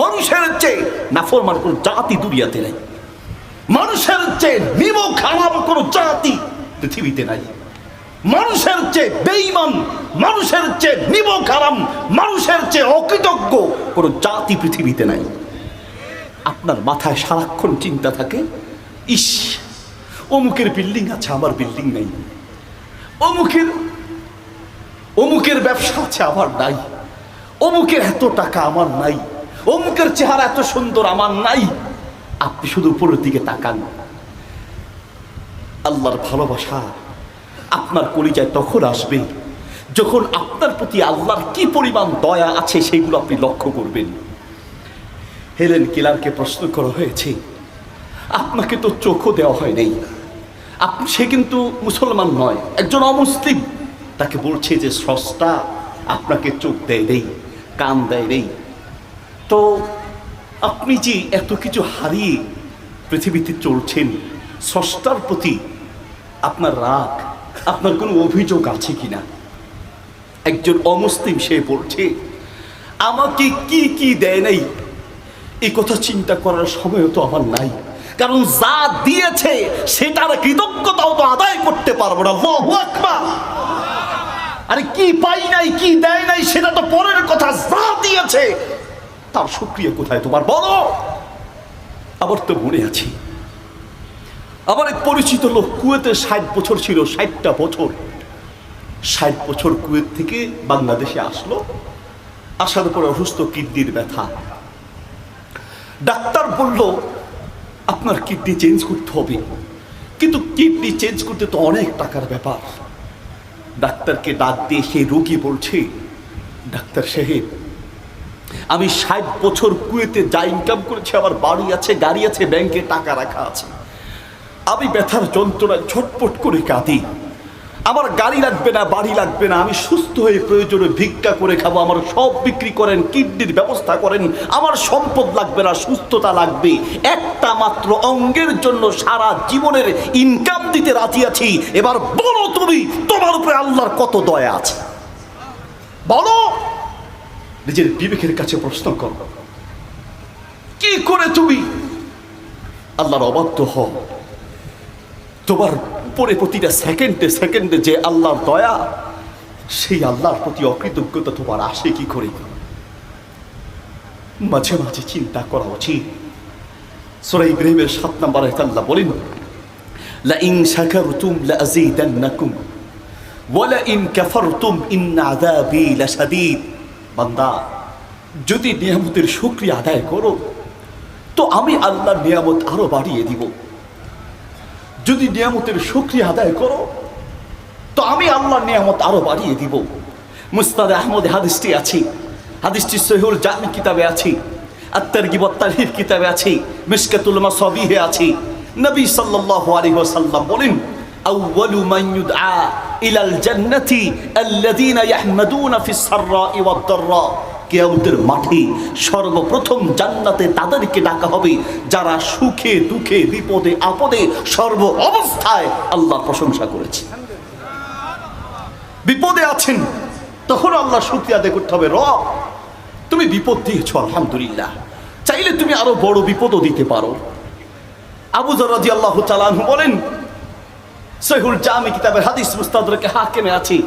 মানুষের চেয়ে নাফরমান কোন জাতি দুনিয়াতে নাই। মানুষের চেয়ে নিমক খারাপ কোন জাতি পৃথিবীতে নাই। মানুষের চেয়ে বেঈমান, মানুষের চেয়ে নিমক হারাম মানুষের চেয়ে অকৃতজ্ঞ কোন জাতি পৃথিবীতে নাই। আপনার মাথায় সারাক্ষণ চিন্তা থাকে, ইস, অমুকের বিল্ডিং আছে, আমার বিল্ডিং নেই। অমুকের অমুকের ব্যবসা আছে, আমার নাই। অমুকের এত টাকা আমার নাই। অমুকের চেহারা এত সুন্দর, আমার নাই। আপনি শুধু উপরের দিকে তাকান। আল্লাহর ভালোবাসা আপনার কলিজায় তখন আসবে, যখন আপনার প্রতি আল্লাহর কি পরিমাণ দয়া আছে সেগুলো আপনি লক্ষ্য করবেন। হেলেন কিলারকে প্রশ্ন করা হয়েছে, আপনাকে তো চোখও দেওয়া হয় নাই। আপনি, সে কিন্তু মুসলমান নয়, একজন অমুসলিম। তাকে বলছে যে স্রষ্টা আপনাকে চোখ দেয় নেই, কান দেয় নেই তো আপনি যে এত কিছু হারিয়ে পৃথিবীতে চলছেন, স্রষ্টার প্রতি আপনার রাগ, আপনার কোনো অভিযোগ আছে কিনা? একজন অমুসলিম সে বলছে, আমাকে কি কি দেয় নাই? এই কথা চিন্তা করার সময়ও তো আমার নাই। কারণ যা দিয়েছে, সেটার কৃতজ্ঞতাও তো আদায় করতে পারব না। আরে কি পাই নাই, কি দেয় নাই, সেটা তো পরের কথা। যা দিয়েছে তার সুক্রিয়া কোথায় তোমার বলো? আবার তো মনে আছে। আমার এক পরিচিত লোক কুয়েতে ষাট বছর ছিল, ষাটটা বছর। ষাট বছর কুয়েত থেকে বাংলাদেশে আসলো। আসার পরে অসুস্থ, কিডনির ব্যথা। ডাক্তার বলল, আপনার কিডনি চেঞ্জ করতে হবে। কিন্তু কিডনি চেঞ্জ করতে তো অনেক টাকার ব্যাপার। ডাক্তারকে ডাক দিয়ে সেই রোগী বলছে, ডাক্তার সাহেব আমি ষাট বছর কুয়েতে যা ইনকাম করেছি, আমার বাড়ি আছে, গাড়ি আছে ব্যাংকে টাকা রাখা আছে। আমি ব্যথার যন্ত্রণায় ছটপট করে কাঁদি। আমার গাড়ি লাগবে না, বাড়ি লাগবে না, আমি সুস্থ হয়ে প্রয়োজনে ভিক্ষা করে খাব, আমার সব বিক্রি করেন, কিডনির ব্যবস্থা করেন, আমার সম্পদ লাগবে না, সুস্থতা লাগবে। একটা মাত্র অঙ্গের জন্য সারা জীবনের ইনকাম দিতে রাজি আছি। এবার বলো তুমি, তোমার উপরে আল্লাহর কত দয়া আছে? বলো! নিজের বিবেকের কাছে প্রশ্ন কর। কি করে তুমি আল্লাহর অবাধ্য হও? তোমার উপরে প্রতিটা সেকেন্ডে সেকেন্ডে যে আল্লাহর দয়া, সেই আল্লাহর প্রতি অকৃতজ্ঞতা তোমার আসে কি করে? মাঝে মাঝে চিন্তা করা উচিত। সোরা ইব্রাহিমের সাত নাম্বার আল্লাহ বলেন লা ইন শাকারতুম লা আজিদান্নাকুম ওয়া লা ইন কাফারতুম ইন আযাবি লাশাদীদ। বান্দা, যদি নিয়ামতের শুক্রিয়া আদায় করো, তো আমি আল্লাহর নিয়ামত আরও বাড়িয়ে দিব। যদি নিয়ামতের শুক্রিয়া আদায় করো, তো আমি আল্লাহর নিয়ামত আরও বাড়িয়ে দিব। মুস্তাদে আহমদ হাদিসটি আছে, হাদিসটি সহিউল জামি কিতাবে আছে আত্মার গিবত তারহির কিতাবে আছে, মিসকাতুল মাসাবিহে আছে। নবী সাল্লাল্লাহু আলাইহি ওয়াসাল্লাম বলেন আউয়ালু মান ইউদআ ইলাল জান্নাতি আল্লাযীনা ইয়াহমাদুনা ফিস সাররা'i ওয়াদ কেয়ামতের মাঠে সর্বপ্রথম জান্নাতে তাদেরকে ডাকা হবে যারা সুখে, দুঃখে, বিপদে, আপদে, সর্ব অবস্থায় আল্লাহ প্রশংসা করেছে। বিপদে আছেন, তখন আল্লাহ শুক্রিয়া আদায় করতে হবে। রব, তুমি বিপদ দিয়েছ, আলহামদুলিল্লাহ। চাইলে তুমি আরও বড় বিপদও দিতে পারো। আবু জরাজি আল্লাহ চালানহু বলেন সহিহুল জামি কিতাবের হাদিস মুস্তাদরকে হাকেমে আছি।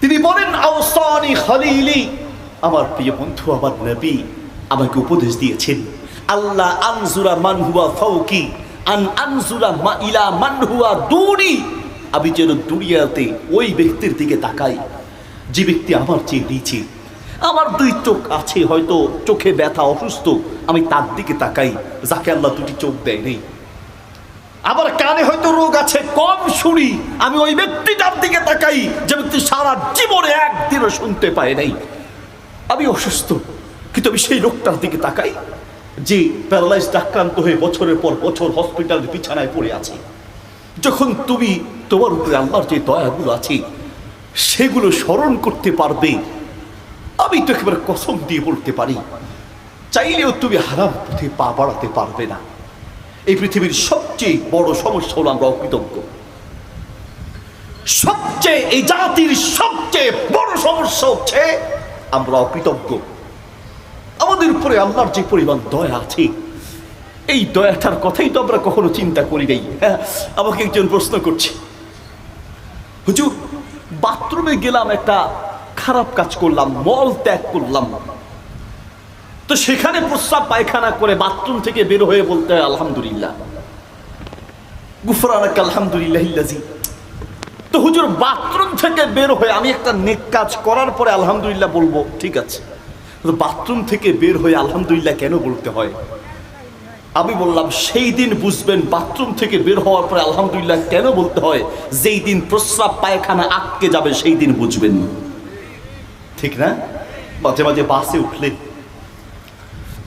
তিনি বলেন, আওসানি খলিলি। আমার প্রিয় বন্ধু, আমার নবী আমাকে উপদেশ দিয়েছেন আল্লাহ আনজুরা মান হুয়া ফাউকি আন আনজুরা মা ইলা মান হুয়া দুনি। আমি যেন দুনিয়াতে ওই ব্যক্তির দিকে তাকাই, যে ব্যক্তি আমার চেয়ে নিচে। আমার দুই চোখ আছে, হয়তো চোখে ব্যথা, অসুস্থ। আমি তার দিকে তাকাই, যাকে আল্লাহ দুটি চোখ দেয় নেই। আবার কানে হয়তো রোগ আছে, কম শুনি। আমি ওই ব্যক্তিটার দিকে তাকাই, যে ব্যক্তি সারা জীবনে একদিনও শুনতে পায় নাই। আমি অসুস্থ, কিন্তু আমি সেই লোকটার দিকে তাকাই, যে প্যারালাইজড আক্রান্ত হয়ে বছরের পর বছর হসপিটালের বিছানায় পড়ে আছে। যখন তুমি তোমার উপরে আল্লাহর যে দয়াগুলো আছে, সেগুলো স্মরণ করতে পারবে, আমি তো একেবারে কসম দিয়ে বলতে পারি, চাইলেও তুমি হারাম পথে পা বাড়াতে পারবে না। এই পৃথিবীর সবচেয়ে বড় সমস্যা হলো আমরা অকৃতজ্ঞ। সবচেয়ে এই জাতির সবচেয়ে বড় সমস্যা হচ্ছে আমরা অকৃতজ্ঞ। আমাদের উপরে আল্লাহর যে পরিমাণ দয়া আছে, এই দয়াটার কথাই তো আমরা কখনো চিন্তা করি নাই। হ্যাঁ আমাকে একজন প্রশ্ন করছে। হুজুর, বাথরুমে গেলাম, একটা খারাপ কাজ করলাম, মল ত্যাগ করলাম। তো সেখানে প্রস্রাব পায়খানা করে বাথরুম থেকে বের হয়ে বলতে হয়, আলহামদুলিল্লাহ। গুফরানাক আলহামদুলিল্লাহ তো হুজুর, বাথরুম থেকে বের হয়ে আমি একটা নেক কাজ করার পরে আলহামদুলিল্লাহ বলব, ঠিক আছে? বাথরুম থেকে বের হয়ে আলহামদুলিল্লাহ কেন বলতে হয়? আমি বললাম, সেই দিন বুঝবেন বাথরুম থেকে বের হওয়ার পরে আলহামদুলিল্লাহ কেন বলতে হয়? যেই দিন প্রস্রাব পায়খানা আটকে যাবে, সেই দিন বুঝবেন। ঠিক না? মাঝে মাঝে বাসে উঠলেন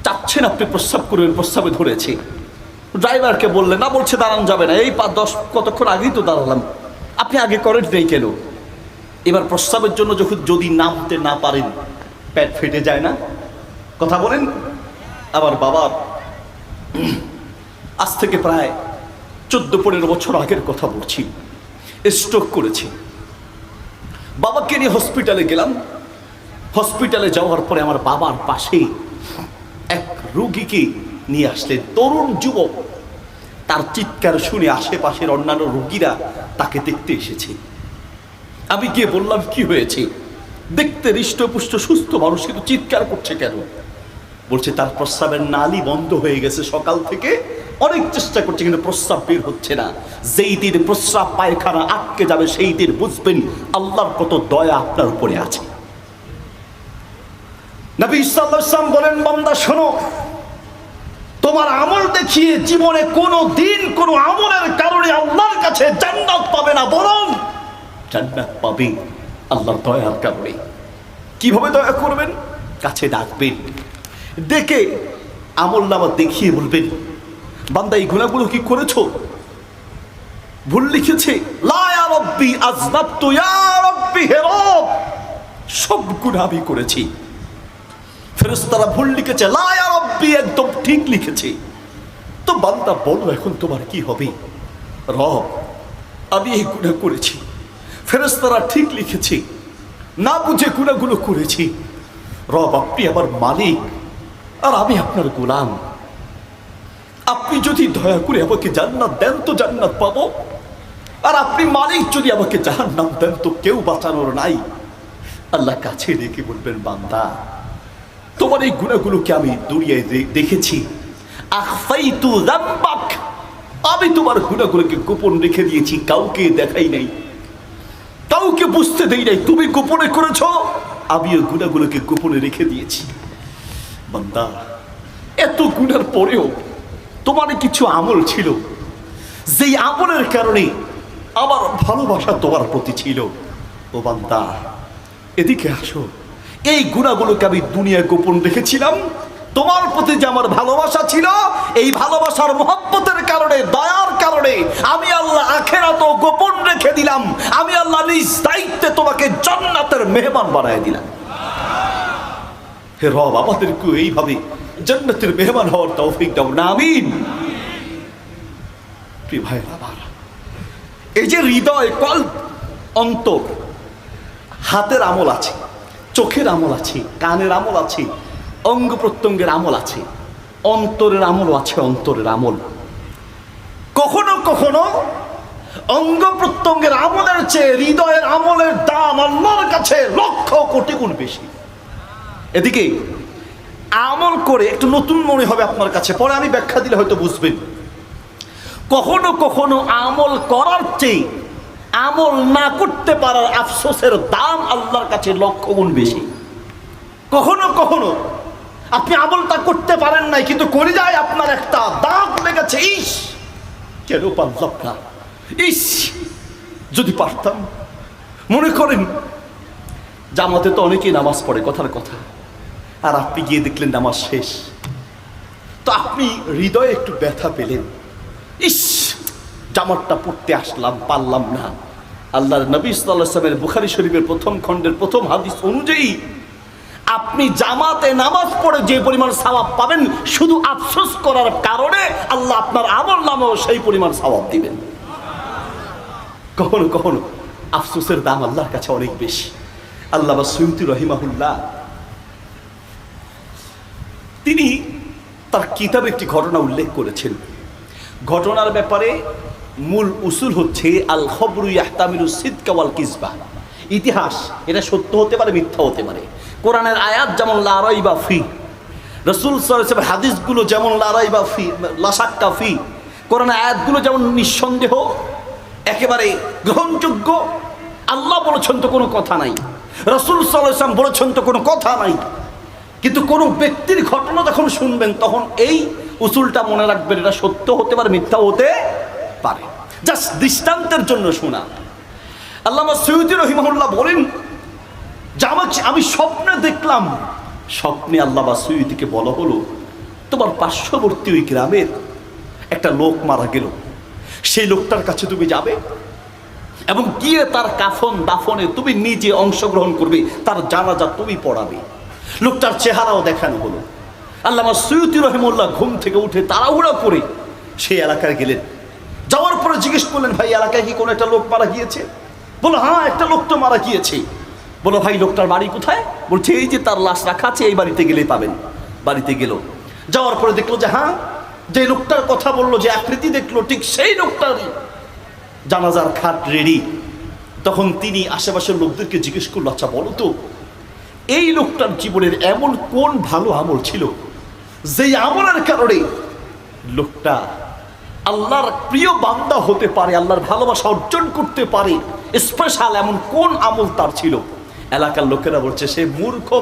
চাচ্ছেন আপনি প্রস্রাব করবেন প্রস্রাবে ধরেছে। ড্রাইভারকে বললেন, না, বলছে দাঁড়ানো যাবে না। এই পাঁচ, দশ কতক্ষণ আগেই তো দাঁড়ালাম। আপনি আগে করেন নেই কেন? এবার প্রস্রাবের জন্য যখন যদি নামতে না পারেন প্যাট ফেটে যায় না? কথা বলেন। আমার বাবার আজ থেকে প্রায় চোদ্দ, পনেরো বছর আগের কথা বলছি। স্ট্রোক করেছি। বাবাকে নিয়ে হসপিটালে গেলাম। হসপিটালে যাওয়ার পরে আমার বাবার পাশে এক রুগীকে নিয়ে আসলেন তরুণ যুবক। তার চিৎকার শুনে আশেপাশের অন্যান্য রোগীরা তাকে দেখতে এসেছে। আমি গিয়ে বললাম, কি হয়েছে? দেখতে হৃষ্টপুষ্ট, সুস্থ মানুষ, কিন্তু চিৎকার করছে কেন? বলছে, তার প্রস্রাবের নালি বন্ধ হয়ে গেছে সকাল থেকে। অনেক চেষ্টা করছে, কিন্তু প্রস্রাব বের হচ্ছে না। যেই দিন প্রস্রাব পায়খানা আটকে যাবে সেই দিন বুঝবেন আল্লাহর কত দয়া আপনার উপরে আছে। নবী ইসলাম বলেন, বান্দা, শোনো তোমার আমল দেখিয়ে জীবনে কোনো দিন, কোনো আমলের কারণে আল্লাহর কাছে জান্নাত পাবে না, বরং জান্নাত পাবে আল্লাহর দয়ার কারণে। কীভাবে দয়া করবেন? কাছে ডাকবেন, ডেকে আমল নামা দেখিয়ে বলবেন, বান্দা, এই গুণাগুলো কি করেছ? ভুল লিখেছে, লা ইয়া রব্বি আজনাবতু ইয়া রব্বি হে রব। সব গুনাহ আমি করেছি। ফেরেশতারা ভুল লিখেছে, লা রব্বি একদম ঠিক লিখেছি। তো বান্দা বলো এখন তোমার কি হবে? রব, আমি এই গুণা করেছি। ফেরেশতারা ঠিক লিখেছে, না বুঝে গুণাগুলো করেছি। রব, আপনি আমার মালিক, আর আমি আপনার গোলাম। আপনি যদি দয়া করে আমাকে জান্নাত দেন, তো জান্নাত পাবো। আর আপনি মালিক যদি আমাকে জাহান্নাম দেন, তো কেউ বাঁচানোর নাই। আল্লাহ কাছে রেখে বলবেন, বান্দা তোমার এই গুণাগুলোকে আমি দুনিয়ায় দে- দেখেছি। আমি তোমার গুণাগুলোকে গোপন রেখে দিয়েছি, কাউকে দেখাই নাই। কাউকে বুঝতে দেই নাই, তুমি গোপনে করেছ। আমি ওই গুণাগুলোকে গোপনে রেখে দিয়েছি। বান্দা, এত গুণার পরেও তোমার কিছু আমল ছিল। যেই আমলের কারণে আমার ভালোবাসা তোমার প্রতি ছিল। ও বান্দা, এদিকে আসো। এই গুণাগুলোকে আমি দুনিয়ায় গোপন রেখেছিলাম। তোমার প্রতি যে আমার ভালোবাসা ছিল, এই ভালোবাসার মহব্বতের কারণে, দয়ার কারণে আমি আল্লাহ আখেরাত গোপন রেখে দিলাম। আমি আল্লাহ নিজ দায়িত্বে তোমাকে জান্নাতের মেহমান বানায় দিলাম। হে রব এইভাবে জান্নাতের মেহমান হওয়ার তৌফিক দাও না এই যে হৃদয় কল অন্তর, হাতের আমল আছে। চোখের আমল আছে, কানের আমল আছে, অঙ্গ প্রত্যঙ্গের আমল আছে, অন্তরের আমলও আছে, অন্তরের আমল। কখনো কখনো অঙ্গ প্রত্যঙ্গের আমলের চেয়ে হৃদয়ের আমলের দাম আল্লাহর কাছে লক্ষ কোটি গুণ বেশি। এদিকে আমল করে একটু নতুন মনে হবে আপনার কাছে, পরে আমি ব্যাখ্যা দিলে হয়তো বুঝবেন। কখনো কখনো আমল করার চেয়ে আমল না করতে পারার আফসোসের দাম আল্লাহর কাছে লক্ষ গুণ বেশি। কখনো কখনো আপনি আমলটা করতে পারেন নাই, কিন্তু করে যায় আপনার একটা দাগ লেগেছে। ইস কেন পারলাম না ইস, যদি পারতাম। মনে করেন, জামাতে তো অনেকেই নামাজ পড়ে, কথার কথা। আর আপনি গিয়ে দেখলেন নামাজ শেষ। তো আপনি হৃদয়ে একটু ব্যথা পেলেন। ইস জামাতটা পড়তে আসলাম, পারলাম না। আল্লাহর নবী সাল্লামের বুখারি শরীফের প্রথম খণ্ডের প্রথম হাদিস অনুযায়ী, আপনি জামাতে নামাজ পড়ে যে পরিমাণ সওয়াব পাবেন, শুধু আফসোস করার কারণে আল্লাহ আপনার আমল নামেও সেই পরিমাণ সওয়াব দিবেন। কখনো কখনো আফসোসের দাম আল্লাহর কাছে অনেক বেশি। আল্লাহ বা সৈয়দি রহিমাহুল্লাহ, তিনি তার কিতাবে একটি ঘটনা উল্লেখ করেছেন। ঘটনার ব্যাপারে মূল উসুল হচ্ছে আল খবরু ইয়াহতামিলু সিদ্কা ওয়াল কিসবা। ইতিহাস, এটা সত্য হতে পারে, মিথ্যা হতে পারে। কোরআনের আয়াত যেমন লারাই বা ফি। রসুল সাহেব হাদিসগুলো যেমন লারাই বা ফি লাসাক্কা ফি। কোরআনের আয়াতগুলো যেমন, নিঃসন্দেহ, একেবারে গ্রহণযোগ্য। আল্লাহ বলেছেন তো কোনো কথা নাই। রসুল সাল্লাম বলেছেন তো কোনো কথা নাই। কিন্তু কোনো ব্যক্তির ঘটনা যখন শুনবেন, তখন এই উসুলটা মনে রাখবেন, এটা সত্য হতে পারে, মিথ্যা হতে পারে। জাস্ট দৃষ্টান্তের জন্য শোনা। আল্লামা সৈয়দি রহিমাহুল্লাহ বলেন, যে আমাকে, আমি স্বপ্নে দেখলাম, স্বপ্নে আল্লামা সৈয়দিকে বলা হলো, তোমার পার্শ্ববর্তী ওই গ্রামের একটা লোক মারা গেল। সেই লোকটার কাছে তুমি যাবে এবং গিয়ে তার কাফন দাফনে তুমি নিজে অংশগ্রহণ করবে, তার জানাজা তুমি পড়াবে। লোকটার চেহারাও দেখানো হলো। আল্লামা সৈয়দি রহিমুল্লাহ ঘুম থেকে উঠে তাড়াহুড়া করে সেই এলাকায় গেলেন। জিজ্ঞেস করলেন, ভাই, এলাকায় কি কোনো একটা লোক মারা গিয়েছে? বলো হ্যাঁ একটা লোক তো মারা গিয়েছে। বলো, ভাই, লোকটার বাড়ি কোথায়? বলছে, এই যে তার লাশ রাখা আছে, এই বাড়িতে গেলে পাবেন। বাড়িতে গেল। যাওয়ার পরে দেখল যে হ্যাঁ যে লোকটার কথা বলল, যে আকৃতি দেখল, ঠিক সেই লোকটারই জানাজার খাট রেডি। তখন তিনি আশেপাশের লোকদেরকে জিজ্ঞেস করল আচ্ছা বলো তো, এই লোকটার জীবনের এমন কোন ভালো আমল ছিল, যেই আমলের কারণে লোকটা আল্লাহর প্রিয় বান্দা হতে পারে, আল্লাহর ভালোবাসা অর্জন করতে পারে। স্পেশাল এমন কোন আমল তার ছিল? এলাকার লোকেরা বলছে, সে মূর্খ